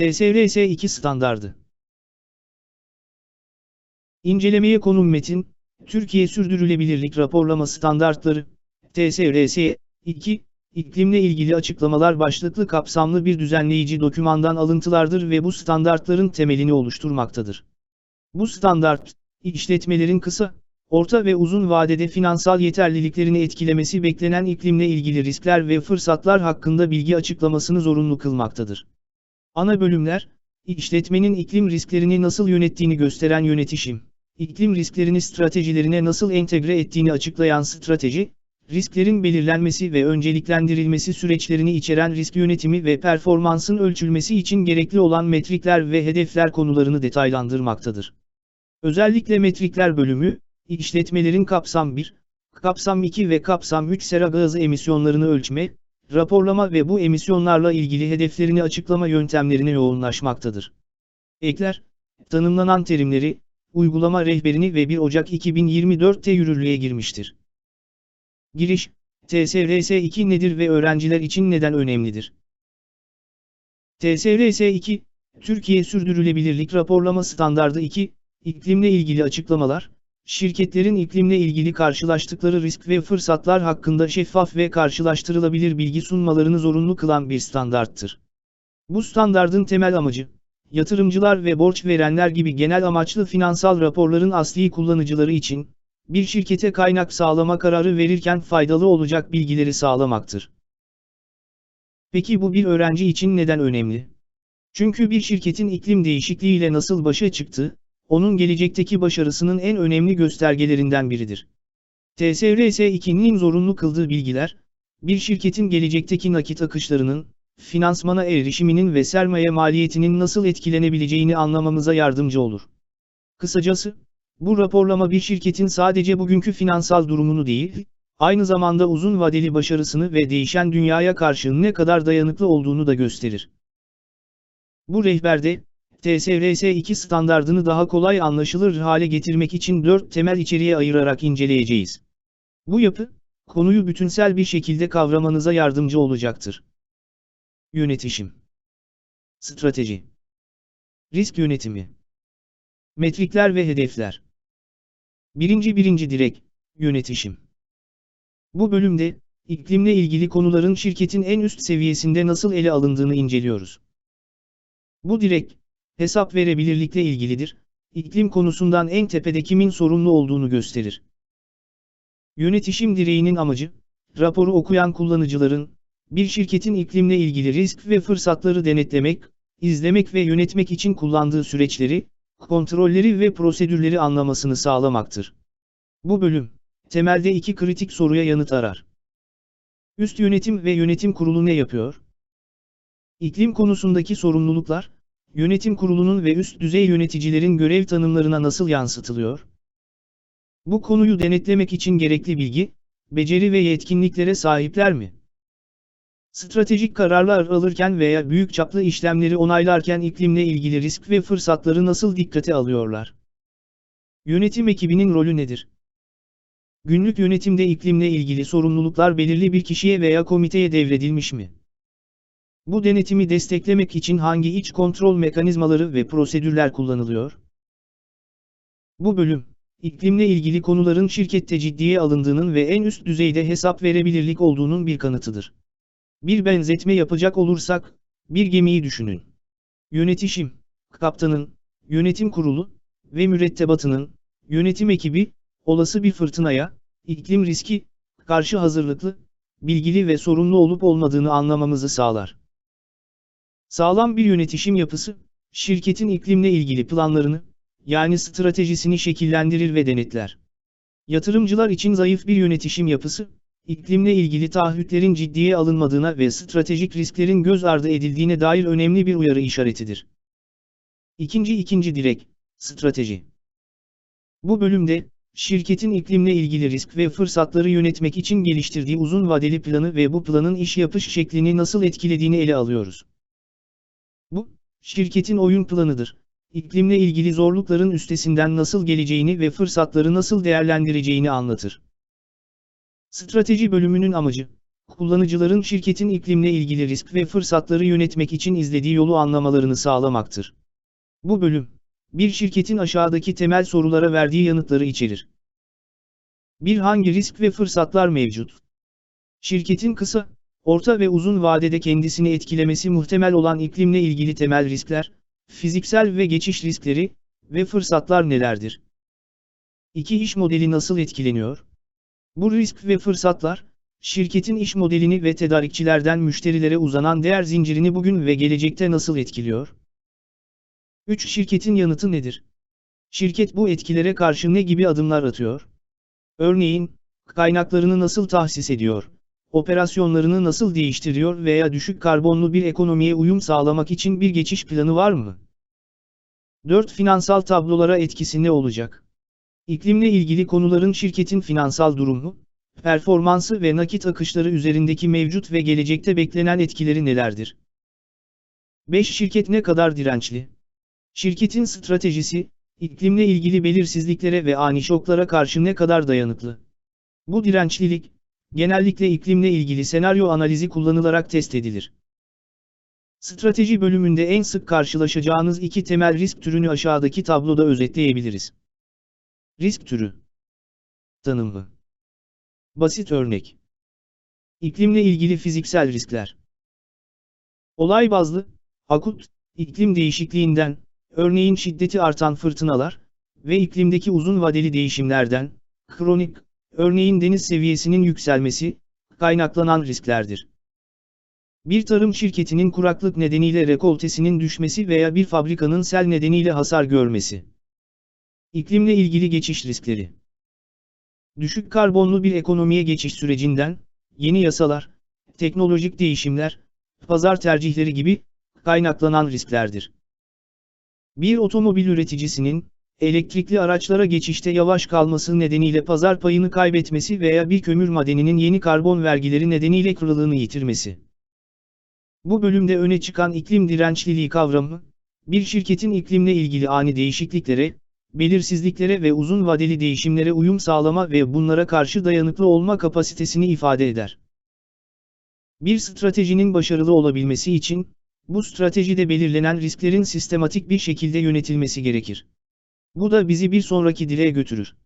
TSRS 2 standardı. İncelemeye konum metin, Türkiye Sürdürülebilirlik Raporlama Standartları, TSRS 2, iklimle ilgili açıklamalar başlıklı kapsamlı bir düzenleyici dokümandan alıntılardır ve bu standartların temelini oluşturmaktadır. Bu standart, işletmelerin kısa, orta ve uzun vadede finansal yeterliliklerini etkilemesi beklenen iklimle ilgili riskler ve fırsatlar hakkında bilgi açıklamasını zorunlu kılmaktadır. Ana bölümler, işletmenin iklim risklerini nasıl yönettiğini gösteren yönetişim, iklim risklerini stratejilerine nasıl entegre ettiğini açıklayan strateji, risklerin belirlenmesi ve önceliklendirilmesi süreçlerini içeren risk yönetimi ve performansın ölçülmesi için gerekli olan metrikler ve hedefler konularını detaylandırmaktadır. Özellikle metrikler bölümü, işletmelerin kapsam 1, kapsam 2 ve kapsam 3 sera gazı emisyonlarını ölçme, raporlama ve bu emisyonlarla ilgili hedeflerini açıklama yöntemlerine yoğunlaşmaktadır. Ekler, tanımlanan terimleri, uygulama rehberini ve 1 Ocak 2024'te yürürlüğe girmiştir. Giriş, TSRS 2 nedir ve öğrenciler için neden önemlidir? TSRS 2, Türkiye Sürdürülebilirlik Raporlama Standardı 2, iklimle ilgili açıklamalar, şirketlerin iklimle ilgili karşılaştıkları risk ve fırsatlar hakkında şeffaf ve karşılaştırılabilir bilgi sunmalarını zorunlu kılan bir standarttır. Bu standardın temel amacı, yatırımcılar ve borç verenler gibi genel amaçlı finansal raporların asli kullanıcıları için, bir şirkete kaynak sağlama kararı verirken faydalı olacak bilgileri sağlamaktır. Peki bu bir öğrenci için neden önemli? Çünkü bir şirketin iklim değişikliğiyle nasıl başa çıktığı, onun gelecekteki başarısının en önemli göstergelerinden biridir. TSRS 2'nin zorunlu kıldığı bilgiler, bir şirketin gelecekteki nakit akışlarının, finansmana erişiminin ve sermaye maliyetinin nasıl etkilenebileceğini anlamamıza yardımcı olur. Kısacası, bu raporlama bir şirketin sadece bugünkü finansal durumunu değil, aynı zamanda uzun vadeli başarısını ve değişen dünyaya karşı ne kadar dayanıklı olduğunu da gösterir. Bu rehberde, TSRS 2 standardını daha kolay anlaşılır hale getirmek için 4 temel içeriğe ayırarak inceleyeceğiz. Bu yapı, konuyu bütünsel bir şekilde kavramanıza yardımcı olacaktır. Yönetişim Strateji Risk yönetimi Metrikler ve hedefler Birinci birinci direk, yönetişim. Bu bölümde, iklimle ilgili konuların şirketin en üst seviyesinde nasıl ele alındığını inceliyoruz. Bu direk, hesap verebilirlikle ilgilidir, iklim konusundan en tepede kimin sorumlu olduğunu gösterir. Yönetişim direğinin amacı, raporu okuyan kullanıcıların, bir şirketin iklimle ilgili risk ve fırsatları denetlemek, izlemek ve yönetmek için kullandığı süreçleri, kontrolleri ve prosedürleri anlamasını sağlamaktır. Bu bölüm, temelde iki kritik soruya yanıt arar. Üst yönetim ve yönetim kurulu ne yapıyor? İklim konusundaki sorumluluklar, yönetim kurulunun ve üst düzey yöneticilerin görev tanımlarına nasıl yansıtılıyor? Bu konuyu denetlemek için gerekli bilgi, beceri ve yetkinliklere sahipler mi? Stratejik kararlar alırken veya büyük çaplı işlemleri onaylarken iklimle ilgili risk ve fırsatları nasıl dikkate alıyorlar? Yönetim ekibinin rolü nedir? Günlük yönetimde iklimle ilgili sorumluluklar belirli bir kişiye veya komiteye devredilmiş mi? Bu denetimi desteklemek için hangi iç kontrol mekanizmaları ve prosedürler kullanılıyor? Bu bölüm, iklimle ilgili konuların şirkette ciddiye alındığının ve en üst düzeyde hesap verebilirlik olduğunun bir kanıtıdır. Bir benzetme yapacak olursak, bir gemiyi düşünün. Yönetişim, kaptanın, yönetim kurulu ve mürettebatının, yönetim ekibi, olası bir fırtınaya, iklim riski, karşı hazırlıklı, bilgili ve sorumlu olup olmadığını anlamamızı sağlar. Sağlam bir yönetişim yapısı, şirketin iklimle ilgili planlarını, yani stratejisini şekillendirir ve denetler. Yatırımcılar için zayıf bir yönetişim yapısı, iklimle ilgili taahhütlerin ciddiye alınmadığına ve stratejik risklerin göz ardı edildiğine dair önemli bir uyarı işaretidir. İkinci ikinci direk, strateji. Bu bölümde, şirketin iklimle ilgili risk ve fırsatları yönetmek için geliştirdiği uzun vadeli planı ve bu planın iş yapış şeklini nasıl etkilediğini ele alıyoruz. Şirketin oyun planıdır. İklimle ilgili zorlukların üstesinden nasıl geleceğini ve fırsatları nasıl değerlendireceğini anlatır. Strateji bölümünün amacı, kullanıcıların şirketin iklimle ilgili risk ve fırsatları yönetmek için izlediği yolu anlamalarını sağlamaktır. Bu bölüm, bir şirketin aşağıdaki temel sorulara verdiği yanıtları içerir. 1. Hangi risk ve fırsatlar mevcut? Şirketin kısa, orta ve uzun vadede kendisini etkilemesi muhtemel olan iklimle ilgili temel riskler, fiziksel ve geçiş riskleri ve fırsatlar nelerdir? 2. İş modeli nasıl etkileniyor? Bu risk ve fırsatlar, şirketin iş modelini ve tedarikçilerden müşterilere uzanan değer zincirini bugün ve gelecekte nasıl etkiliyor? 3. Şirketin yanıtı nedir? Şirket bu etkilere karşı ne gibi adımlar atıyor? Örneğin, kaynaklarını nasıl tahsis ediyor? Operasyonlarını nasıl değiştiriyor veya düşük karbonlu bir ekonomiye uyum sağlamak için bir geçiş planı var mı? 4. Finansal tablolara etkisi ne olacak? İklimle ilgili konuların şirketin finansal durumu, performansı ve nakit akışları üzerindeki mevcut ve gelecekte beklenen etkileri nelerdir? 5. Şirket ne kadar dirençli? Şirketin stratejisi, iklimle ilgili belirsizliklere ve ani şoklara karşı ne kadar dayanıklı? Bu dirençlilik, genellikle iklimle ilgili senaryo analizi kullanılarak test edilir. Strateji bölümünde en sık karşılaşacağınız iki temel risk türünü aşağıdaki tabloda özetleyebiliriz. Risk türü Tanımı Basit örnek İklimle ilgili fiziksel riskler Olay bazlı, akut, iklim değişikliğinden, örneğin şiddeti artan fırtınalar ve iklimdeki uzun vadeli değişimlerden, kronik, örneğin deniz seviyesinin yükselmesi, kaynaklanan risklerdir. Bir tarım şirketinin kuraklık nedeniyle rekoltesinin düşmesi veya bir fabrikanın sel nedeniyle hasar görmesi. İklimle ilgili geçiş riskleri. Düşük karbonlu bir ekonomiye geçiş sürecinden, yeni yasalar, teknolojik değişimler, pazar tercihleri gibi kaynaklanan risklerdir. Bir otomobil üreticisinin, elektrikli araçlara geçişte yavaş kalması nedeniyle pazar payını kaybetmesi veya bir kömür madeninin yeni karbon vergileri nedeniyle kralığını yitirmesi. Bu bölümde öne çıkan iklim dirençliliği kavramı, bir şirketin iklimle ilgili ani değişikliklere, belirsizliklere ve uzun vadeli değişimlere uyum sağlama ve bunlara karşı dayanıklı olma kapasitesini ifade eder. Bir stratejinin başarılı olabilmesi için, bu stratejide belirlenen risklerin sistematik bir şekilde yönetilmesi gerekir. Bu da bizi bir sonraki dileğe götürür.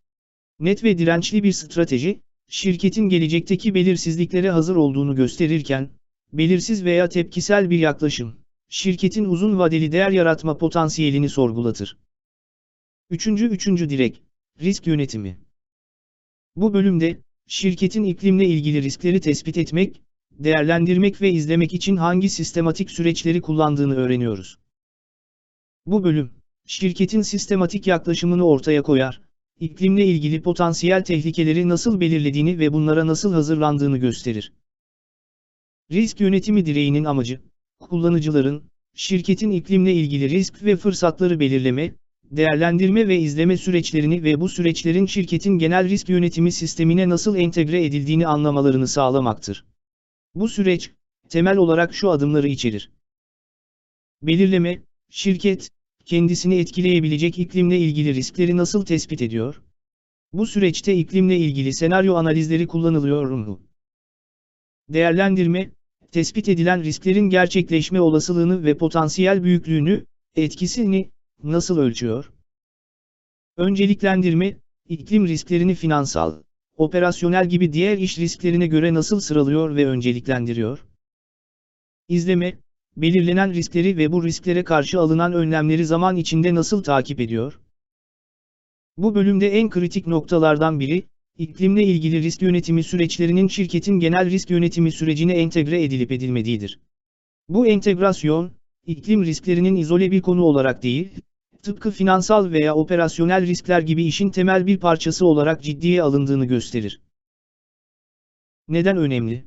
Net ve dirençli bir strateji, şirketin gelecekteki belirsizliklere hazır olduğunu gösterirken, belirsiz veya tepkisel bir yaklaşım, şirketin uzun vadeli değer yaratma potansiyelini sorgulatır. Üçüncü üçüncü direk, risk yönetimi. Bu bölümde, şirketin iklimle ilgili riskleri tespit etmek, değerlendirmek ve izlemek için hangi sistematik süreçleri kullandığını öğreniyoruz. Bu bölüm, şirketin sistematik yaklaşımını ortaya koyar, iklimle ilgili potansiyel tehlikeleri nasıl belirlediğini ve bunlara nasıl hazırlandığını gösterir. Risk yönetimi direğinin amacı, kullanıcıların, şirketin iklimle ilgili risk ve fırsatları belirleme, değerlendirme ve izleme süreçlerini ve bu süreçlerin şirketin genel risk yönetimi sistemine nasıl entegre edildiğini anlamalarını sağlamaktır. Bu süreç, temel olarak şu adımları içerir. Belirleme, şirket, kendisini etkileyebilecek iklimle ilgili riskleri nasıl tespit ediyor? Bu süreçte iklimle ilgili senaryo analizleri kullanılıyor mu? Değerlendirme, tespit edilen risklerin gerçekleşme olasılığını ve potansiyel büyüklüğünü, etkisini, nasıl ölçüyor? Önceliklendirme, iklim risklerini finansal, operasyonel gibi diğer iş risklerine göre nasıl sıralıyor ve önceliklendiriyor? İzleme, belirlenen riskleri ve bu risklere karşı alınan önlemleri zaman içinde nasıl takip ediyor? Bu bölümde en kritik noktalardan biri, iklimle ilgili risk yönetimi süreçlerinin şirketin genel risk yönetimi sürecine entegre edilip edilmediğidir. Bu entegrasyon, iklim risklerinin izole bir konu olarak değil, tıpkı finansal veya operasyonel riskler gibi işin temel bir parçası olarak ciddiye alındığını gösterir. Neden önemli?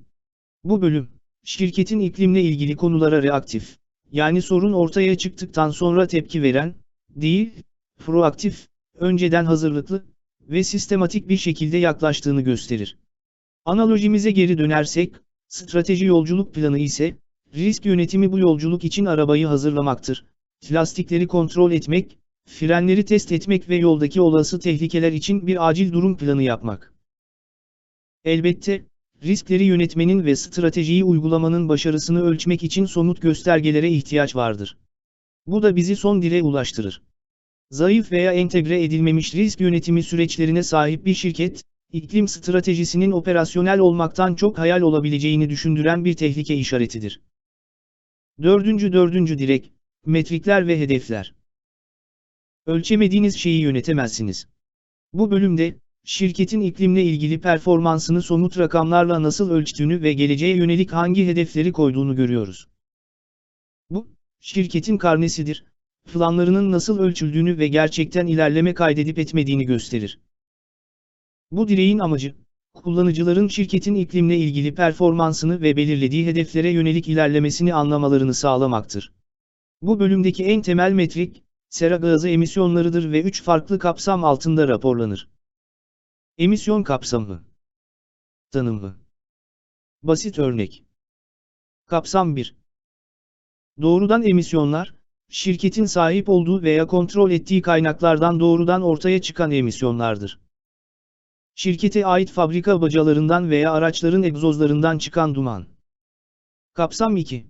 Bu bölüm, şirketin iklimle ilgili konulara reaktif, yani sorun ortaya çıktıktan sonra tepki veren, değil, proaktif, önceden hazırlıklı ve sistematik bir şekilde yaklaştığını gösterir. Analojimize geri dönersek, strateji yolculuk planı ise, risk yönetimi bu yolculuk için arabayı hazırlamaktır lastikleri kontrol etmek, frenleri test etmek ve yoldaki olası tehlikeler için bir acil durum planı yapmak. Elbette, riskleri yönetmenin ve stratejiyi uygulamanın başarısını ölçmek için somut göstergelere ihtiyaç vardır. Bu da bizi son dile ulaştırır. Zayıf veya entegre edilmemiş risk yönetimi süreçlerine sahip bir şirket, iklim stratejisinin operasyonel olmaktan çok hayal olabileceğini düşündüren bir tehlike işaretidir. Dördüncü dördüncü direk, metrikler ve hedefler. Ölçemediğiniz şeyi yönetemezsiniz. Bu bölümde, şirketin iklimle ilgili performansını somut rakamlarla nasıl ölçtüğünü ve geleceğe yönelik hangi hedefleri koyduğunu görüyoruz. Bu, şirketin karnesidir, planlarının nasıl ölçüldüğünü ve gerçekten ilerleme kaydedip etmediğini gösterir. Bu direğin amacı, kullanıcıların şirketin iklimle ilgili performansını ve belirlediği hedeflere yönelik ilerlemesini anlamalarını sağlamaktır. Bu bölümdeki en temel metrik, sera gazı emisyonlarıdır ve üç farklı kapsam altında raporlanır. Emisyon kapsamı. Tanımı. Basit örnek. Kapsam 1 Doğrudan emisyonlar, şirketin sahip olduğu veya kontrol ettiği kaynaklardan doğrudan ortaya çıkan emisyonlardır. Şirkete ait fabrika bacalarından veya araçların egzozlarından çıkan duman. Kapsam 2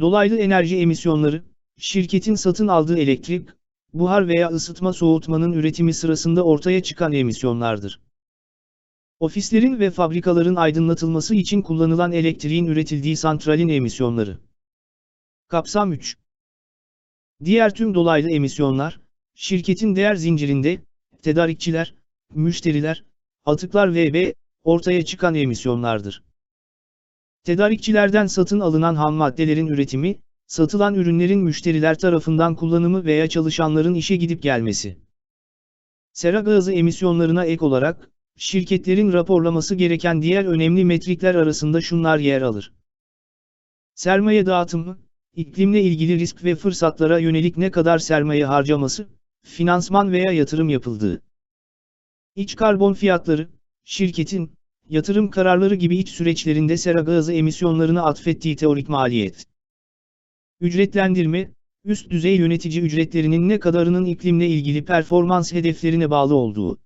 Dolaylı enerji emisyonları, şirketin satın aldığı elektrik, buhar veya ısıtma soğutmanın üretimi sırasında ortaya çıkan emisyonlardır. Ofislerin ve fabrikaların aydınlatılması için kullanılan elektriğin üretildiği santralin emisyonları. Kapsam 3 Diğer tüm dolaylı emisyonlar, şirketin değer zincirinde, tedarikçiler, müşteriler, atıklar ve ortaya çıkan emisyonlardır. Tedarikçilerden satın alınan ham maddelerin üretimi, satılan ürünlerin müşteriler tarafından kullanımı veya çalışanların işe gidip gelmesi. Sera gazı emisyonlarına ek olarak, şirketlerin raporlaması gereken diğer önemli metrikler arasında şunlar yer alır. Sermaye dağıtımı, iklimle ilgili risk ve fırsatlara yönelik ne kadar sermaye harcaması, finansman veya yatırım yapıldığı. İç karbon fiyatları, şirketin, yatırım kararları gibi iç süreçlerinde sera gazı emisyonlarını atfettiği teorik maliyet. Ücretlendirme, üst düzey yönetici ücretlerinin ne kadarının iklimle ilgili performans hedeflerine bağlı olduğu.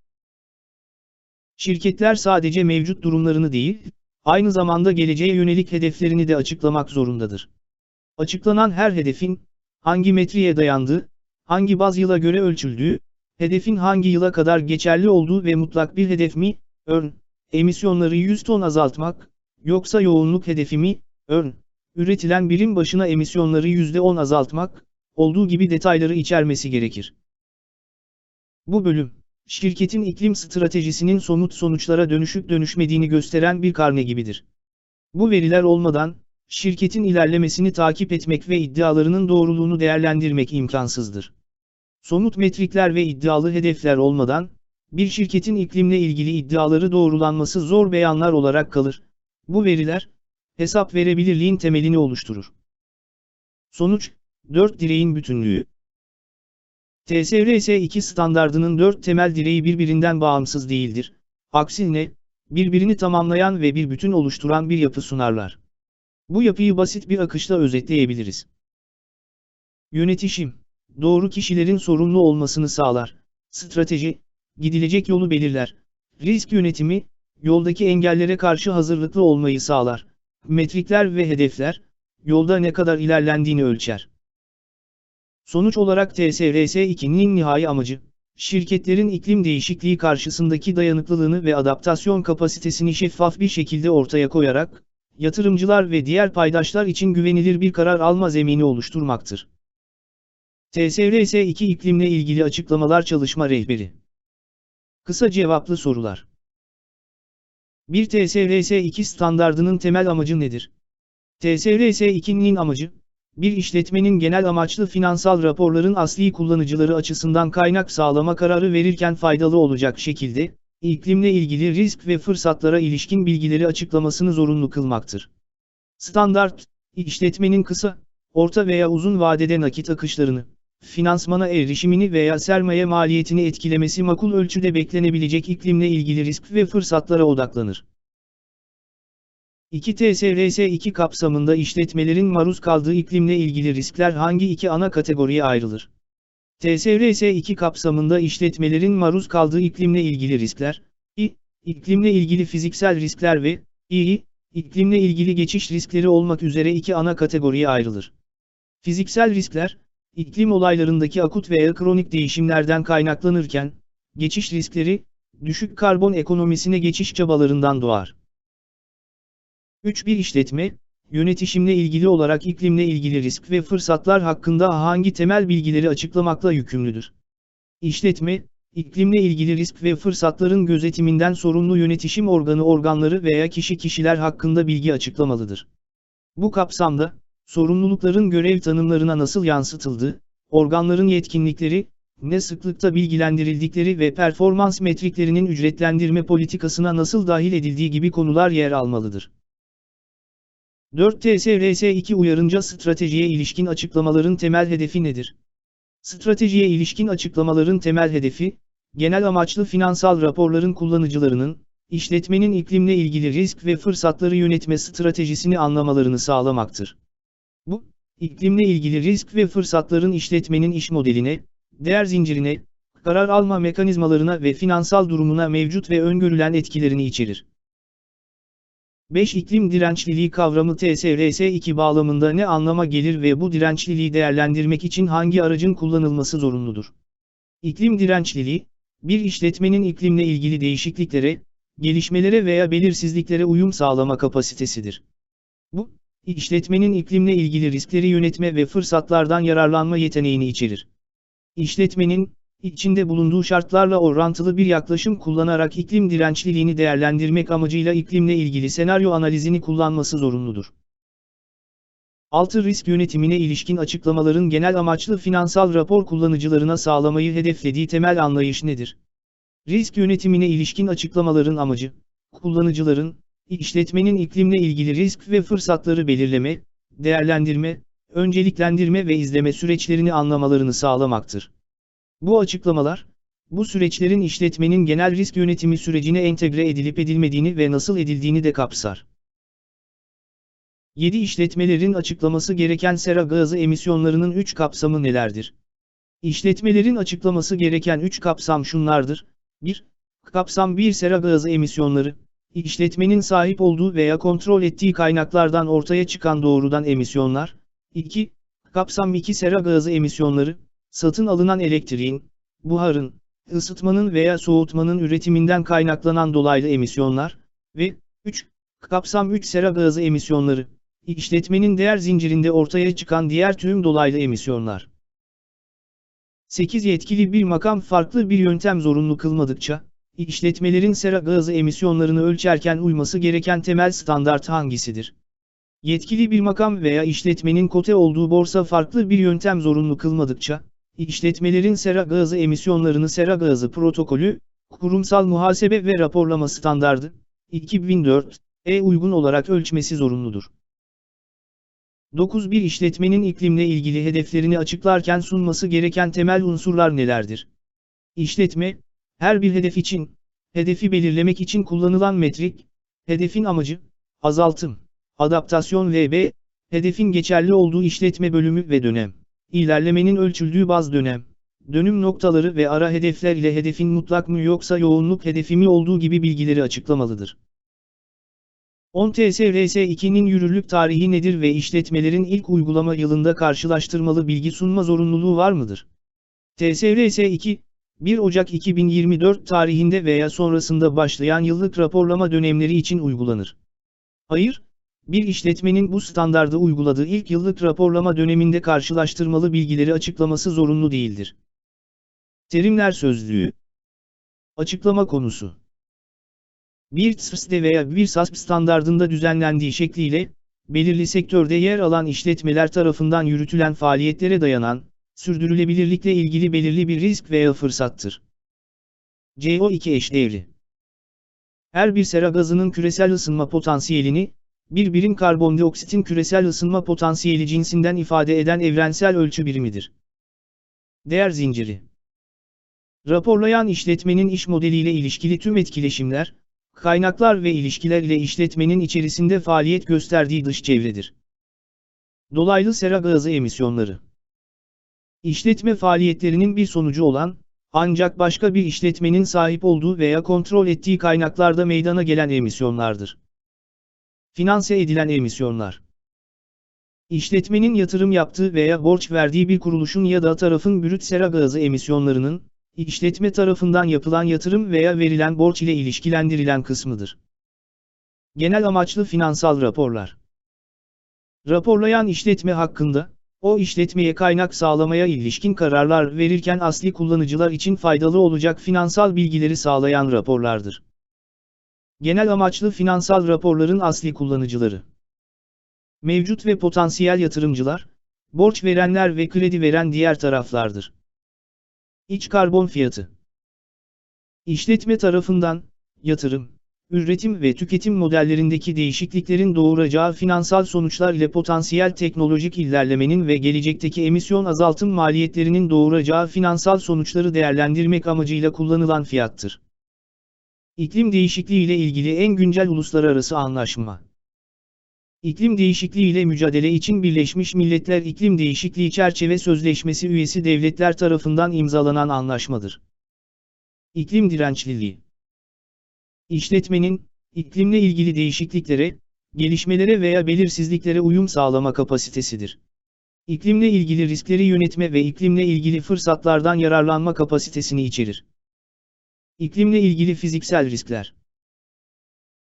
Şirketler sadece mevcut durumlarını değil, aynı zamanda geleceğe yönelik hedeflerini de açıklamak zorundadır. Açıklanan her hedefin, hangi metriğe dayandığı, hangi baz yıla göre ölçüldüğü, hedefin hangi yıla kadar geçerli olduğu ve mutlak bir hedef mi, ön, emisyonları 100 ton azaltmak, yoksa yoğunluk hedefi mi, ön, üretilen birim başına emisyonları %10 azaltmak, olduğu gibi detayları içermesi gerekir. Bu bölüm, şirketin iklim stratejisinin somut sonuçlara dönüşüp dönüşmediğini gösteren bir karne gibidir. Bu veriler olmadan, şirketin ilerlemesini takip etmek ve iddialarının doğruluğunu değerlendirmek imkansızdır. Somut metrikler ve iddialı hedefler olmadan, bir şirketin iklimle ilgili iddiaları doğrulanması zor beyanlar olarak kalır. Bu veriler, hesap verebilirliğin temelini oluşturur. Sonuç, 4 direğin bütünlüğü. TSRS-2 standardının 4 temel direği birbirinden bağımsız değildir. Aksine, birbirini tamamlayan ve bir bütün oluşturan bir yapı sunarlar. Bu yapıyı basit bir akışla özetleyebiliriz. Yönetişim, doğru kişilerin sorumlu olmasını sağlar. Strateji, gidilecek yolu belirler. Risk yönetimi, yoldaki engellere karşı hazırlıklı olmayı sağlar. Metrikler ve hedefler, yolda ne kadar ilerlendiğini ölçer. Sonuç olarak TSRS-2'nin nihai amacı, şirketlerin iklim değişikliği karşısındaki dayanıklılığını ve adaptasyon kapasitesini şeffaf bir şekilde ortaya koyarak, yatırımcılar ve diğer paydaşlar için güvenilir bir karar alma zemini oluşturmaktır. TSRS-2 iklimle ilgili açıklamalar çalışma rehberi. Kısa cevaplı sorular. Bir TSRS-2 standardının temel amacı nedir? TSRS-2'nin amacı, bir işletmenin genel amaçlı finansal raporların asli kullanıcıları açısından kaynak sağlama kararı verirken faydalı olacak şekilde, iklimle ilgili risk ve fırsatlara ilişkin bilgileri açıklamasını zorunlu kılmaktır. Standart, işletmenin kısa, orta veya uzun vadede nakit akışlarını, finansmana erişimini veya sermaye maliyetini etkilemesi makul ölçüde beklenebilecek iklimle ilgili risk ve fırsatlara odaklanır. 2 TSRS-2 kapsamında işletmelerin maruz kaldığı iklimle ilgili riskler hangi iki ana kategoriye ayrılır? TSRS-2 kapsamında işletmelerin maruz kaldığı iklimle ilgili riskler, İ, iklimle ilgili fiziksel riskler ve İ, iklimle ilgili geçiş riskleri olmak üzere iki ana kategoriye ayrılır. Fiziksel riskler, iklim olaylarındaki akut veya kronik değişimlerden kaynaklanırken, geçiş riskleri, düşük karbon ekonomisine geçiş çabalarından doğar. 3. Bir işletme, yönetişimle ilgili olarak iklimle ilgili risk ve fırsatlar hakkında hangi temel bilgileri açıklamakla yükümlüdür? İşletme, iklimle ilgili risk ve fırsatların gözetiminden sorumlu yönetişim organı organları veya kişi kişiler hakkında bilgi açıklamalıdır. Bu kapsamda, sorumlulukların görev tanımlarına nasıl yansıtıldığı, organların yetkinlikleri, ne sıklıkta bilgilendirildikleri ve performans metriklerinin ücretlendirme politikasına nasıl dahil edildiği gibi konular yer almalıdır. 4 TSRS 2 uyarınca stratejiye ilişkin açıklamaların temel hedefi nedir? Stratejiye ilişkin açıklamaların temel hedefi, genel amaçlı finansal raporların kullanıcılarının, işletmenin iklimle ilgili risk ve fırsatları yönetme stratejisini anlamalarını sağlamaktır. Bu, iklimle ilgili risk ve fırsatların işletmenin iş modeline, değer zincirine, karar alma mekanizmalarına ve finansal durumuna mevcut ve öngörülen etkilerini içerir. 5. İklim dirençliliği kavramı TSRS-2 bağlamında ne anlama gelir ve bu dirençliliği değerlendirmek için hangi aracın kullanılması zorunludur? İklim dirençliliği, bir işletmenin iklimle ilgili değişikliklere, gelişmelere veya belirsizliklere uyum sağlama kapasitesidir. Bu, işletmenin iklimle ilgili riskleri yönetme ve fırsatlardan yararlanma yeteneğini içerir. İşletmenin, içinde bulunduğu şartlarla orantılı bir yaklaşım kullanarak iklim dirençliliğini değerlendirmek amacıyla iklimle ilgili senaryo analizini kullanması zorunludur. 6. Risk yönetimine ilişkin açıklamaların genel amaçlı finansal rapor kullanıcılarına sağlamayı hedeflediği temel anlayış nedir? Risk yönetimine ilişkin açıklamaların amacı, kullanıcıların, işletmenin iklimle ilgili risk ve fırsatları belirleme, değerlendirme, önceliklendirme ve izleme süreçlerini anlamalarını sağlamaktır. Bu açıklamalar, bu süreçlerin işletmenin genel risk yönetimi sürecine entegre edilip edilmediğini ve nasıl edildiğini de kapsar. 7 işletmelerin açıklaması gereken sera gazı emisyonlarının 3 kapsamı nelerdir? İşletmelerin açıklaması gereken 3 kapsam şunlardır. 1. Kapsam 1 sera gazı emisyonları. İşletmenin sahip olduğu veya kontrol ettiği kaynaklardan ortaya çıkan doğrudan emisyonlar. 2. Kapsam 2 sera gazı emisyonları. Satın alınan elektriğin, buharın, ısıtmanın veya soğutmanın üretiminden kaynaklanan dolaylı emisyonlar. Ve 3. Kapsam 3 sera gazı emisyonları. İşletmenin değer zincirinde ortaya çıkan diğer tüm dolaylı emisyonlar. 8 yetkili bir makam farklı bir yöntem zorunlu kılmadıkça, işletmelerin sera gazı emisyonlarını ölçerken uyması gereken temel standart hangisidir? Yetkili bir makam veya işletmenin kote olduğu borsa farklı bir yöntem zorunlu kılmadıkça, işletmelerin sera gazı emisyonlarını sera gazı protokolü, kurumsal muhasebe ve raporlama standardı, 2004, e uygun olarak ölçmesi zorunludur. 9. Bir işletmenin iklimle ilgili hedeflerini açıklarken sunması gereken temel unsurlar nelerdir? İşletme, her bir hedef için, hedefi belirlemek için kullanılan metrik, hedefin amacı, azaltım, adaptasyon ve hedefin geçerli olduğu işletme bölümü ve dönem, ilerlemenin ölçüldüğü baz dönem, dönüm noktaları ve ara hedefler ile hedefin mutlak mı yoksa yoğunluk hedefi mi olduğu gibi bilgileri açıklamalıdır. 10 TSRS2'nin yürürlük tarihi nedir ve işletmelerin ilk uygulama yılında karşılaştırmalı bilgi sunma zorunluluğu var mıdır? TSRS2, 1 Ocak 2024 tarihinde veya sonrasında başlayan yıllık raporlama dönemleri için uygulanır. Hayır, bir işletmenin bu standardı uyguladığı ilk yıllık raporlama döneminde karşılaştırmalı bilgileri açıklaması zorunlu değildir. Terimler Sözlüğü Açıklama konusu Bir TSS'de veya bir SASP standardında düzenlendiği şekliyle, belirli sektörde yer alan işletmeler tarafından yürütülen faaliyetlere dayanan, sürdürülebilirlikle ilgili belirli bir risk veya fırsattır. CO2 eşdeğeri Her bir sera gazının küresel ısınma potansiyelini, bir birim karbondioksitin küresel ısınma potansiyeli cinsinden ifade eden evrensel ölçü birimidir. Değer zinciri Raporlayan işletmenin iş modeliyle ilişkili tüm etkileşimler, kaynaklar ve ilişkiler ile işletmenin içerisinde faaliyet gösterdiği dış çevredir. Dolaylı sera gazı emisyonları İşletme faaliyetlerinin bir sonucu olan, ancak başka bir işletmenin sahip olduğu veya kontrol ettiği kaynaklarda meydana gelen emisyonlardır. Finanse edilen emisyonlar İşletmenin yatırım yaptığı veya borç verdiği bir kuruluşun ya da tarafın brüt sera gazı emisyonlarının, işletme tarafından yapılan yatırım veya verilen borç ile ilişkilendirilen kısmıdır. Genel amaçlı finansal raporlar Raporlayan işletme hakkında, o işletmeye kaynak sağlamaya ilişkin kararlar verirken asli kullanıcılar için faydalı olacak finansal bilgileri sağlayan raporlardır. Genel amaçlı finansal raporların asli kullanıcıları Mevcut ve potansiyel yatırımcılar, borç verenler ve kredi veren diğer taraflardır. İç karbon fiyatı İşletme tarafından, yatırım, üretim ve tüketim modellerindeki değişikliklerin doğuracağı finansal sonuçlar ile potansiyel teknolojik ilerlemenin ve gelecekteki emisyon azaltım maliyetlerinin doğuracağı finansal sonuçları değerlendirmek amacıyla kullanılan fiyattır. İklim değişikliği ile ilgili en güncel uluslararası anlaşma. İklim değişikliği ile mücadele için Birleşmiş Milletler İklim Değişikliği Çerçeve Sözleşmesi üyesi devletler tarafından imzalanan anlaşmadır. İklim dirençliliği İşletmenin, iklimle ilgili değişikliklere, gelişmelere veya belirsizliklere uyum sağlama kapasitesidir. İklimle ilgili riskleri yönetme ve iklimle ilgili fırsatlardan yararlanma kapasitesini içerir. İklimle ilgili fiziksel riskler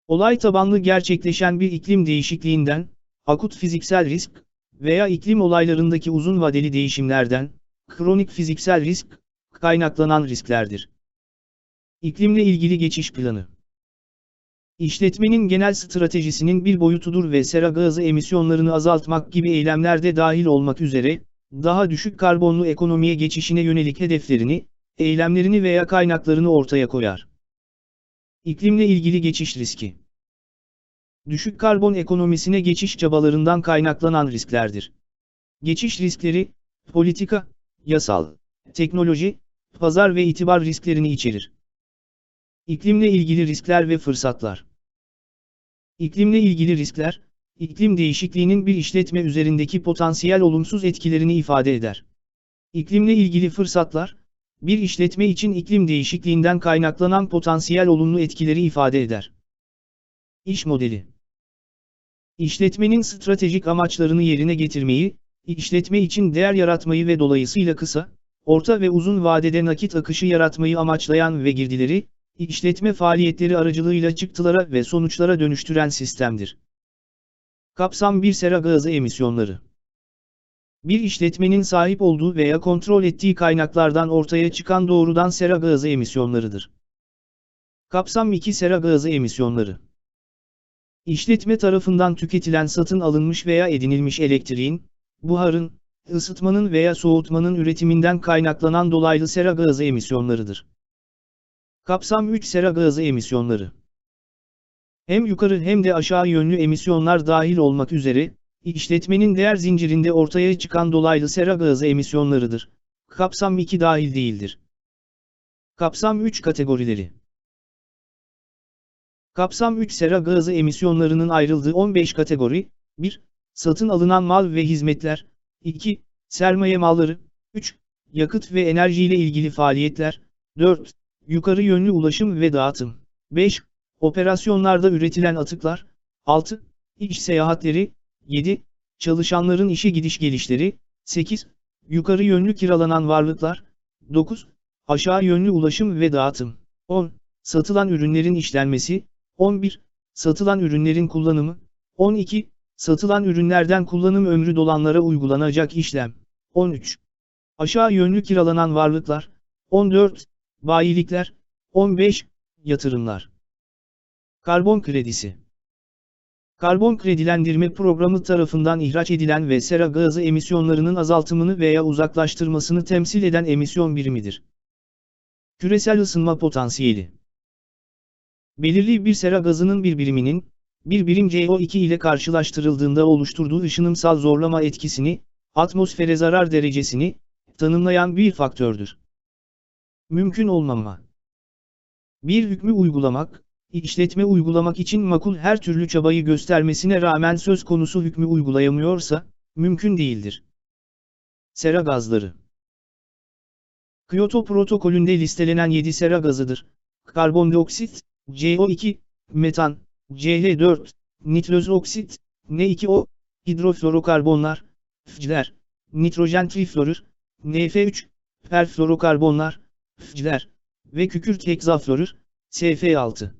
Olay tabanlı gerçekleşen bir iklim değişikliğinden, akut fiziksel risk veya iklim olaylarındaki uzun vadeli değişimlerden, kronik fiziksel risk, kaynaklanan risklerdir. İklimle ilgili geçiş planı İşletmenin genel stratejisinin bir boyutudur ve sera gazı emisyonlarını azaltmak gibi eylemlerde dahil olmak üzere, daha düşük karbonlu ekonomiye geçişine yönelik hedeflerini, eylemlerini veya kaynaklarını ortaya koyar. İklimle ilgili geçiş riski. Düşük karbon ekonomisine geçiş çabalarından kaynaklanan risklerdir. Geçiş riskleri, politika, yasal, teknoloji, pazar ve itibar risklerini içerir. İklimle ilgili riskler ve fırsatlar. İklimle ilgili riskler, iklim değişikliğinin bir işletme üzerindeki potansiyel olumsuz etkilerini ifade eder. İklimle ilgili fırsatlar, bir işletme için iklim değişikliğinden kaynaklanan potansiyel olumlu etkileri ifade eder. İş modeli İşletmenin stratejik amaçlarını yerine getirmeyi, işletme için değer yaratmayı ve dolayısıyla kısa, orta ve uzun vadede nakit akışı yaratmayı amaçlayan ve girdileri, işletme faaliyetleri aracılığıyla çıktılara ve sonuçlara dönüştüren sistemdir. Kapsam 1 sera gazı emisyonları bir işletmenin sahip olduğu veya kontrol ettiği kaynaklardan ortaya çıkan doğrudan sera gazı emisyonlarıdır. Kapsam 2 sera gazı emisyonları. İşletme tarafından tüketilen satın alınmış veya edinilmiş elektriğin, buharın, ısıtmanın veya soğutmanın üretiminden kaynaklanan dolaylı sera gazı emisyonlarıdır. Kapsam 3 sera gazı emisyonları. Hem yukarı hem de aşağı yönlü emisyonlar dahil olmak üzere, işletmenin değer zincirinde ortaya çıkan dolaylı sera gazı emisyonlarıdır. Kapsam 2 dahil değildir. Kapsam 3 kategorileri. Kapsam 3 sera gazı emisyonlarının ayrıldığı 15 kategori, 1. Satın alınan mal ve hizmetler, 2. Sermaye malları, 3. Yakıt ve enerji ile ilgili faaliyetler, 4. Yukarı yönlü ulaşım ve dağıtım, 5. Operasyonlarda üretilen atıklar, 6. İş seyahatleri, 7. Çalışanların işe gidiş gelişleri, 8. Yukarı yönlü kiralanan varlıklar, 9. Aşağı yönlü ulaşım ve dağıtım, 10. Satılan ürünlerin işlenmesi, 11. Satılan ürünlerin kullanımı, 12. Satılan ürünlerden kullanım ömrü dolanlara uygulanacak işlem, 13. Aşağı yönlü kiralanan varlıklar, 14. Bayilikler, 15. Yatırımlar. Karbon kredisi Karbon kredilendirme programı tarafından ihraç edilen ve sera gazı emisyonlarının azaltımını veya uzaklaştırmasını temsil eden emisyon birimidir. Küresel ısınma potansiyeli Belirli bir sera gazının bir biriminin, bir birim CO2 ile karşılaştırıldığında oluşturduğu ışınımsal zorlama etkisini, atmosfere zarar derecesini, tanımlayan bir faktördür. Mümkün olmama Bir hükmü uygulamak, işletme uygulamak için makul her türlü çabayı göstermesine rağmen söz konusu hükmü uygulayamıyorsa, mümkün değildir. Sera gazları Kyoto protokolünde listelenen 7 sera gazıdır. Karbondioksit, CO2, metan, CH4, nitroz oksit, N2O, hidroflorokarbonlar, FC'ler, nitrojen triflorür, NF3, perfluorokarbonlar, FC'ler ve kükürt hekzaflorür, SF6.